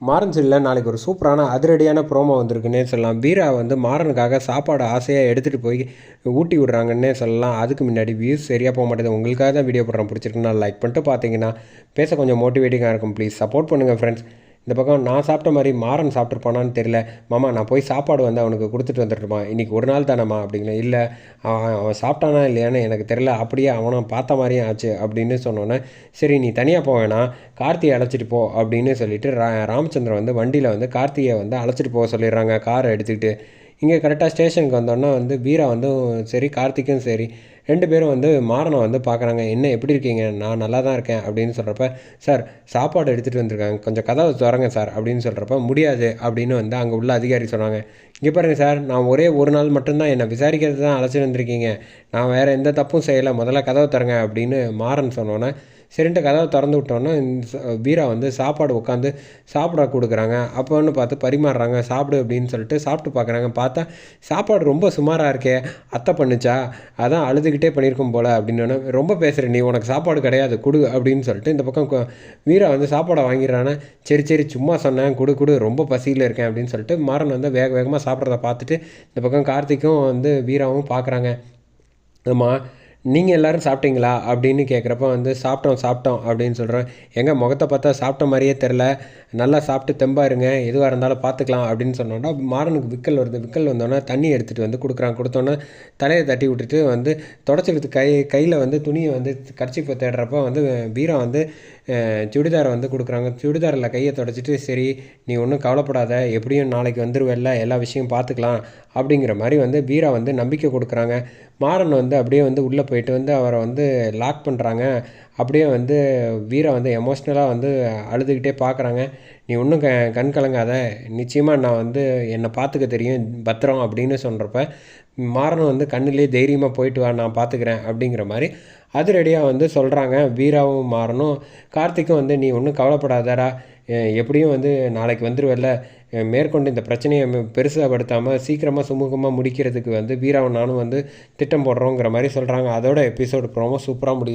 மாறன் சீரியலில் நாளைக்கு ஒரு சூப்பரான அதிரடியான ப்ரோமோ வந்திருக்குன்னே சொல்லலாம். வீரா வந்து மாறனுக்காக சாப்பாடு ஆசையாக எடுத்துகிட்டு போய் ஊட்டி விடுறாங்கன்னே சொல்லலாம். அதுக்கு முன்னாடி வியூஸ் சரியாக போக மாட்டேது உங்களுக்காக தான் வீடியோ போடுறேன். பிடிச்சிருக்குன்னா லைக் பண்ணிட்டு பார்த்தீங்கன்னா பேச கொஞ்சம் மோட்டிவேட்டிங்காக இருக்கும். ப்ளீஸ் சப்போர்ட் பண்ணுங்கள் ஃப்ரெண்ட்ஸ் இந்த பக்கம் நான் சாப்பிட்ட மாதிரி மாறன் சாப்பிட்ருப்பானான்னு தெரியல. மாமா நான் போய் சாப்பாடு வந்து அவனுக்கு கொடுத்துட்டு வந்துட்டுருப்பான் இன்றைக்கி ஒரு நாள் தானேம்மா அப்படிங்களே. இல்லை அவன் அவன் சாப்பிட்டானா இல்லையான்னு எனக்கு தெரில அப்படியே அவனை பார்த்த மாதிரியும் ஆச்சு அப்படின்னு சொன்னோன்னே சரி நீ தனியாக போவேணா கார்த்தியை அழைச்சிட்டு போ அப்படின்னு சொல்லிட்டு ரா ராமச்சந்திரன் வந்து வண்டியில் வந்து கார்த்தியை வந்து அழைச்சிட்டு போக சொல்லிடுறாங்க. காரை எடுத்துக்கிட்டு. இங்கே கரெக்டாக ஸ்டேஷனுக்கு வந்தோன்னே வந்து வீரா வந்து சரி கார்த்திக்கும் சரி ரெண்டு பேரும் வந்து மாறனை வந்து பார்க்குறாங்க. என்ன எப்படி இருக்கீங்க? நான் நல்லா தான் இருக்கேன் அப்படின்னு சொல்கிறப்ப சார் சாப்பாடு எடுத்துகிட்டு வந்திருக்காங்க. கொஞ்சம் கதவை திறங்க சார் அப்படின்னு சொல்கிறப்ப முடியாது அப்படின்னு வந்து அங்கே உள்ள அதிகாரி சொன்னாங்க இங்கே பாருங்கள் சார் நான் ஒரே ஒரு நாள் மட்டும்தான் என்னை விசாரிக்கிறது தான் அழைச்சிட்டு வந்திருக்கீங்க. நான் வேறு எந்த தப்பும் செய்யலை. முதல்ல கதவை தரங்க அப்படின்னு மாறன் சொன்னோன்னே சரின்ட்டு கதவை திறந்து விட்டோன்னே வீரா வந்து சாப்பாடு உட்காந்து சாப்பிட கொடுக்குறாங்க. அப்போன்னு பார்த்து பரிமாறுறாங்க சாப்பிடு அப்படின்னு சொல்லிட்டு சாப்பிட்டு பார்க்குறாங்க. பார்த்தா சாப்பாடு ரொம்ப சுமாராக இருக்கே அத்தை பண்ணுச்சா? அதான் அழுதுகிட்டே பண்ணியிருக்கும் போல் அப்படின்னு ரொம்ப பேசுகிற நீ உனக்கு சாப்பாடு கிடையாது கொடு அப்படின்னு சொல்லிட்டு இந்த பக்கம் வீரா வந்து சாப்பாடை வாங்கிடுறானே சரி சரி சும்மா சொன்னேன் கொடு கொடு ரொம்ப பசியில் இருக்கேன் அப்படின்னு சொல்லிட்டு மாறன் வந்து வேக வேகமாக சாப்பிட்றத பார்த்துட்டு இந்த பக்கம் கார்த்திக்கும் வந்து வீராவும் பார்க்குறாங்க. ஆமாம் நீங்கள் எல்லோரும் சாப்பிட்டீங்களா? அப்படின்னு கேட்குறப்ப வந்து சாப்பிட்டோம் சாப்பிட்டோம் அப்படின்னு சொல்கிறோம் எங்கள் முகத்தை பார்த்தா சாப்பிட்ட மாதிரியே தெரில நல்லா சாப்பிட்டு தெம்பா இருங்க. எதுவாக இருந்தாலும் பார்த்துக்கலாம் அப்படின்னு சொன்னோன்னா மாறனுக்கு விக்கல் வருது. விக்கல் வந்தோடனே தண்ணி எடுத்துகிட்டு வந்து கொடுக்குறான். கொடுத்தோன்னே தலையை தட்டி விட்டுட்டு வந்து தொடச்சிக்கிறது கை கையில் வந்து துணியை வந்து கர்ச்சிப்பை தேடுறப்ப வந்து வீரம் வந்து சுடிதாரை வந்து கொடுக்குறாங்க. சுடிதாரில் கையை தொடச்சிட்டு சரி நீ ஒன்றும் கவலைப்படாத. எப்படியும் நாளைக்கு வந்துடுவேல்ல எல்லா விஷயம் பார்த்துக்கலாம். அப்படிங்கிற மாதிரி வந்து வீரா வந்து நம்பிக்கை கொடுக்குறாங்க. மாறன் வந்து அப்படியே வந்து உள்ளே போயிட்டு வந்து அவரை வந்து லாக் பண்ணுறாங்க அப்படியே வந்து வீரா வந்து எமோஷ்னலாக வந்து அழுதுகிட்டே பார்க்குறாங்க நீ ஒன்றும் க கண் கலங்காத. நிச்சயமாக நான் வந்து என்னை பார்த்துக்க தெரியும் பத்திரம் அப்படின்னு சொல்கிறப்ப மாறனும் வந்து கண்ணிலே தைரியமாக போயிட்டு வா நான் பார்த்துக்கிறேன் அப்படிங்கிற மாதிரி அதிரடியாக வந்து சொல்கிறாங்க வீராவும் மாறனும். கார்த்திக்கும் வந்து நீ ஒன்றும் கவலைப்படாதடா. எப்படியும் வந்து நாளைக்கு வந்துடுவல்ல மேற்கொண்டு இந்த பிரச்சனையை பெருசாகப்படுத்தாமல் சீக்கிரமாக சுமூகமாக முடிக்கிறதுக்கு வந்து வீராவும் நானும் வந்து திட்டம் போடுறோங்கிற மாதிரி சொல்கிறாங்க அதோட எபிசோடு ப்ரோமோ சூப்பராக முடியுது.